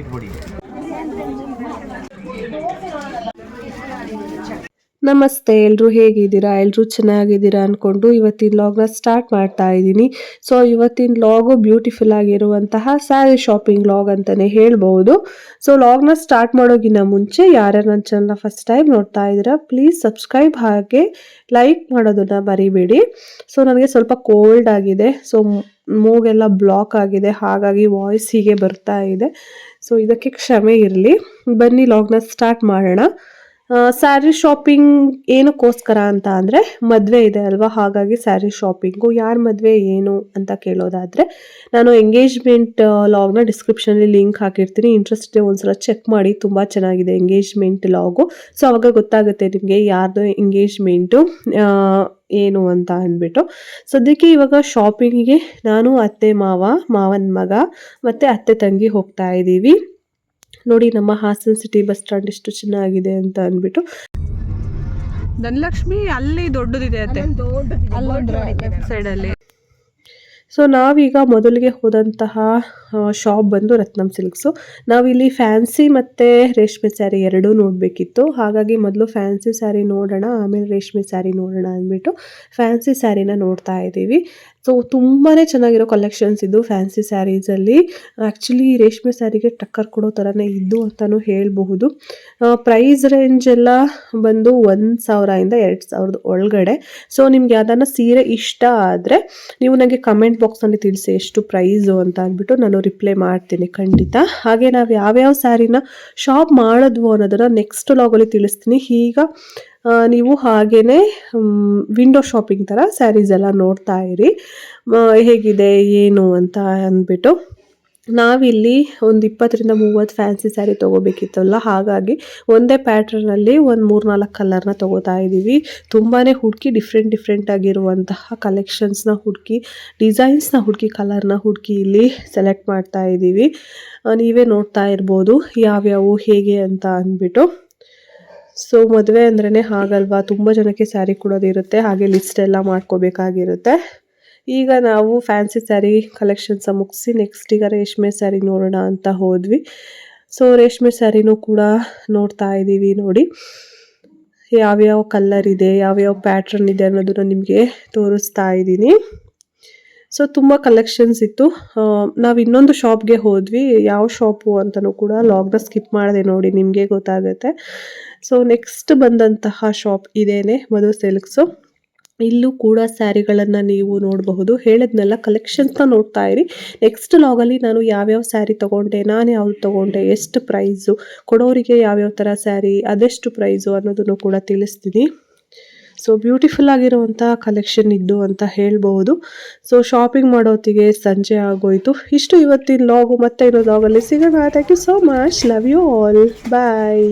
ಇಟ್ಬಿಡಿ. ನಮಸ್ತೆ ಎಲ್ಲರೂ ಹೇಗಿದ್ದೀರಾ? ಎಲ್ಲರೂ ಚೆನ್ನಾಗಿದ್ದೀರಾ ಅಂದ್ಕೊಂಡು ಇವತ್ತಿನ ಲಾಗ್ನ ಸ್ಟಾರ್ಟ್ ಮಾಡ್ತಾ ಇದ್ದೀನಿ. ಸೊ ಇವತ್ತಿನ ಲಾಗು ಬ್ಯೂಟಿಫುಲ್ ಆಗಿರುವಂತಹ ಸ್ಯಾರಿ ಶಾಪಿಂಗ್ ಲಾಗ್ ಅಂತಲೇ ಹೇಳ್ಬೋದು. ಸೊ ಲಾಗ್ನ ಸ್ಟಾರ್ಟ್ ಮಾಡೋಗಿನ ಮುಂಚೆ ಯಾರ್ಯಾರು ನನ್ನ ಚಾನಲ್ನ ಫಸ್ಟ್ ಟೈಮ್ ನೋಡ್ತಾ ಇದ್ದೀರಾ ಪ್ಲೀಸ್ ಸಬ್ಸ್ಕ್ರೈಬ್ ಹಾಗೆ ಲೈಕ್ ಮಾಡೋದನ್ನ ಮರಿಬೇಡಿ. ಸೊ ನನಗೆ ಸ್ವಲ್ಪ ಕೋಲ್ಡ್ ಆಗಿದೆ. ಸೊ ಮೂಗೆಲ್ಲ ಬ್ಲಾಕ್ ಆಗಿದೆ. ಹಾಗಾಗಿ ವಾಯ್ಸ್ ಹೀಗೆ ಬರ್ತಾ ಇದೆ. ಸೊ ಇದಕ್ಕೆ ಕ್ಷಮೆ ಇರಲಿ. ಬನ್ನಿ ಲಾಗ್ನ ಸ್ಟಾರ್ಟ್ ಮಾಡೋಣ. ಸ್ಯಾರಿ ಶಾಪಿಂಗ್ ಏನಕ್ಕೋಸ್ಕರ ಅಂತ ಅಂದರೆ ಮದುವೆ ಇದೆ ಅಲ್ವಾ? ಹಾಗಾಗಿ ಸ್ಯಾರಿ ಶಾಪಿಂಗು ಯಾರ ಮದುವೆ ಏನು ಅಂತ ಕೇಳೋದಾದರೆ, ನಾನು ಎಂಗೇಜ್ಮೆಂಟ್ ಲಾಗ್ನ ಡಿಸ್ಕ್ರಿಪ್ಷನಲ್ಲಿ ಲಿಂಕ್ ಹಾಕಿರ್ತೀನಿ. ಇಂಟ್ರೆಸ್ಟ್ ಇದೆ, ಒಂದ್ಸಲ ಚೆಕ್ ಮಾಡಿ, ತುಂಬ ಚೆನ್ನಾಗಿದೆ ಎಂಗೇಜ್ಮೆಂಟ್ ಲಾಗು ಸೊ ಅವಾಗ ಗೊತ್ತಾಗುತ್ತೆ ನಿಮಗೆ ಯಾರ್ದು ಎಂಗೇಜ್ಮೆಂಟು ಏನು ಅಂತ ಅಂದ್ಬಿಟ್ಟು. ಸದ್ಯಕ್ಕೆ ಇವಾಗ ಶಾಪಿಂಗಿಗೆ ನಾನು ಅತ್ತೆ ಮಾವ, ಮಾವನ ಮಗ, ಮತ್ತು ಅತ್ತೆ ತಂಗಿ ಹೋಗ್ತಾ ಇದ್ದೀವಿ ನೋಡಿ ನಮ್ಮ ಹಾಸನ್ ಸಿಟಿ ಬಸ್ ಸ್ಟ್ಯಾಂಡ್ ಎಷ್ಟು ಚೆನ್ನಾಗಿದೆ ಅಂತ ಅಂದ್ಬಿಟ್ಟು. ಧನಲಕ್ಷ್ಮಿ ಅಲ್ಲಿ ದೊಡ್ಡದಿದೆ ಸೈಡಲ್ಲಿ ಸೊ ನಾವೀಗ ಮೊದಲಿಗೆ ಹೋದಂತಹ ಶಾಪ್ ಬಂದು ರತ್ನಂ ಸಿಲ್ಕ್ಸು ನಾವಿಲ್ಲಿ ಫ್ಯಾನ್ಸಿ ಮತ್ತು ರೇಷ್ಮೆ ಸ್ಯಾರಿ ಎರಡೂ ನೋಡಬೇಕಿತ್ತು. ಹಾಗಾಗಿ ಮೊದಲು ಫ್ಯಾನ್ಸಿ ಸ್ಯಾರಿ ನೋಡೋಣ ಆಮೇಲೆ ರೇಷ್ಮೆ ಸ್ಯಾರಿ ನೋಡೋಣ ಅಂದ್ಬಿಟ್ಟು ಫ್ಯಾನ್ಸಿ ಸ್ಯಾರಿನ ನೋಡ್ತಾ ಇದ್ದೀವಿ. ಸೊ ತುಂಬಾ ಚೆನ್ನಾಗಿರೋ ಕಲೆಕ್ಷನ್ಸ್ ಇದು ಫ್ಯಾನ್ಸಿ ಸ್ಯಾರೀಸಲ್ಲಿ ಆ್ಯಕ್ಚುಲಿ ರೇಷ್ಮೆ ಸ್ಯಾರಿಗೆ ಟಕ್ಕರ್ ಕೊಡೋ ಥರನೇ ಇದ್ದು ಅಂತಲೂ ಹೇಳಬಹುದು. ಪ್ರೈಸ್ ರೇಂಜ್ ಎಲ್ಲ ಬಂದು ಒಂದು ಸಾವಿರದಿಂದ ಎರಡು ಸಾವಿರದ ಒಳಗಡೆ. ಸೊ ನಿಮ್ಗೆ ಯಾವ್ದಾನ ಸೀರೆ ಇಷ್ಟ ಆದರೆ ನೀವು ನನಗೆ ಕಮೆಂಟ್ ಬಾಕ್ಸಲ್ಲಿ ತಿಳಿಸಿ ಎಷ್ಟು ಪ್ರೈಸು ಅಂತ ಅಂದ್ಬಿಟ್ಟು ನಾನು ರಿಪ್ಲೈ ಮಾಡ್ತೀನಿ ಖಂಡಿತ. ಹಾಗೆ ನಾವು ಯಾವ್ಯಾವ ಸ್ಯಾರಿನ ಶಾಪ್ ಮಾಡಿದ್ವು ಅನ್ನೋದನ್ನು ನೆಕ್ಸ್ಟ್ ಲಾಗಲ್ಲಿ ತಿಳಿಸ್ತೀನಿ. ಈಗ ನೀವು ಹಾಗೇ ವಿಂಡೋ ಶಾಪಿಂಗ್ ಥರ ಸ್ಯಾರೀಸ್ ಎಲ್ಲ ನೋಡ್ತಾ ಇರಿ. ಹೇಗಿದೆ, ಏನು ಅಂತ ಅಂದ್ಬಿಟ್ಟು. ನಾವಿಲ್ಲಿ ಒಂದು ಇಪ್ಪತ್ತರಿಂದ ಮೂವತ್ತು ಫ್ಯಾನ್ಸಿ ಸ್ಯಾರಿ ತೊಗೋಬೇಕಿತ್ತಲ್ಲ, ಹಾಗಾಗಿ ಒಂದೇ ಪ್ಯಾಟ್ರನಲ್ಲಿ ಒಂದು ಮೂರ್ನಾಲ್ಕು ಕಲರ್ನ ತೊಗೋತಾ ಇದ್ದೀವಿ. ತುಂಬಾ ಹುಡುಕಿ ಡಿಫ್ರೆಂಟ್ ಡಿಫ್ರೆಂಟ್ ಆಗಿರುವಂತಹ ಕಲೆಕ್ಷನ್ಸ್ನ ಹುಡುಕಿ ಡಿಸೈನ್ಸ್ನ ಹುಡುಕಿ ಕಲರ್ನ ಹುಡುಕಿ ಇಲ್ಲಿ ಸೆಲೆಕ್ಟ್ ಮಾಡ್ತಾ ಇದ್ದೀವಿ. ನೀವೇ ನೋಡ್ತಾ ಇರ್ಬೋದು, ಯಾವ್ಯಾವು, ಹೇಗೆ ಅಂತ ಅಂದ್ಬಿಟ್ಟು. ಸೊ ಮದುವೆ ಅಂದ್ರೇ ಹಾಗಲ್ವಾ? ತುಂಬ ಜನಕ್ಕೆ ಸ್ಯಾರಿ ಕೊಡೋದಿರುತ್ತೆ ಹಾಗೆ ಲಿಸ್ಟ್ ಎಲ್ಲ ಮಾಡ್ಕೋಬೇಕಾಗಿರುತ್ತೆ. ಈಗ ನಾವು ಫ್ಯಾನ್ಸಿ ಸ್ಯಾರಿ ಕಲೆಕ್ಷನ್ಸ ಮುಗಿಸಿ ನೆಕ್ಸ್ಟ್ ಈಗ ರೇಷ್ಮೆ ಸ್ಯಾರಿ ನೋಡೋಣ ಅಂತ ಹೋದ್ವಿ. ಸೊ ರೇಷ್ಮೆ ಸ್ಯಾರಿನೂ ಕೂಡ ನೋಡ್ತಾ ಇದ್ದೀವಿ ನೋಡಿ. ಯಾವ್ಯಾವ ಕಲ್ಲರ್ ಇದೆ, ಯಾವ್ಯಾವ ಪ್ಯಾಟ್ರನ್ ಇದೆ ಅನ್ನೋದನ್ನು ನಿಮಗೆ ತೋರಿಸ್ತಾ ಇದ್ದೀನಿ. ಸೊ ತುಂಬ ಕಲೆಕ್ಷನ್ಸ್ ಇತ್ತು. ನಾವು ಇನ್ನೊಂದು ಶಾಪ್ಗೆ ಹೋದ್ವಿ. ಯಾವ ಶಾಪು ಅಂತಲೂ ಕೂಡ ಲಾಗ್ನ ಸ್ಕಿಪ್ ಮಾಡಿದೆ ನೋಡಿ, ನಿಮಗೆ ಗೊತ್ತಾಗುತ್ತೆ. ಸೊ ನೆಕ್ಸ್ಟ್ ಬಂದಂತಹ ಶಾಪ್ ಇದೇನೆ ಮಧು ಸಿಲ್ಕ್ಸು ಇಲ್ಲೂ ಕೂಡ ಸ್ಯಾರಿಗಳನ್ನು ನೀವು ನೋಡಬಹುದು. ಹೇಳಿದ್ನೆಲ್ಲ ಕಲೆಕ್ಷನ್ಸ್ನ ನೋಡ್ತಾ ಇರಿ. ನೆಕ್ಸ್ಟ್ ಲಾಗಲ್ಲಿ ನಾನು ಯಾವ್ಯಾವ ಸ್ಯಾರಿ ತೊಗೊಂಡೆ, ನಾನು ಯಾವ್ದು ತೊಗೊಂಡೆ, ಎಷ್ಟು ಪ್ರೈಸು ಕೊಡೋರಿಗೆ ಯಾವ್ಯಾವ ಥರ ಸ್ಯಾರಿ, ಅದೆಷ್ಟು ಪ್ರೈಸು ಅನ್ನೋದನ್ನು ಕೂಡ ತಿಳಿಸ್ತೀನಿ. ಸೊ ಬ್ಯೂಟಿಫುಲ್ ಆಗಿರುವಂಥ ಕಲೆಕ್ಷನ್ ಇದ್ದು ಅಂತ ಹೇಳ್ಬೋದು ಸೊ ಶಾಪಿಂಗ್ ಮಾಡೋತ್ತಿಗೆ ಸಂಜೆ ಆಗೋಯ್ತು. ಇಷ್ಟು ಇವತ್ತಿನ ಲಾಗು ಮತ್ತೆ ಇನ್ನೊಂದು ಲಾಗಲ್ಲಿ ಸಿಗೋಣ. Thank you so much love you all bye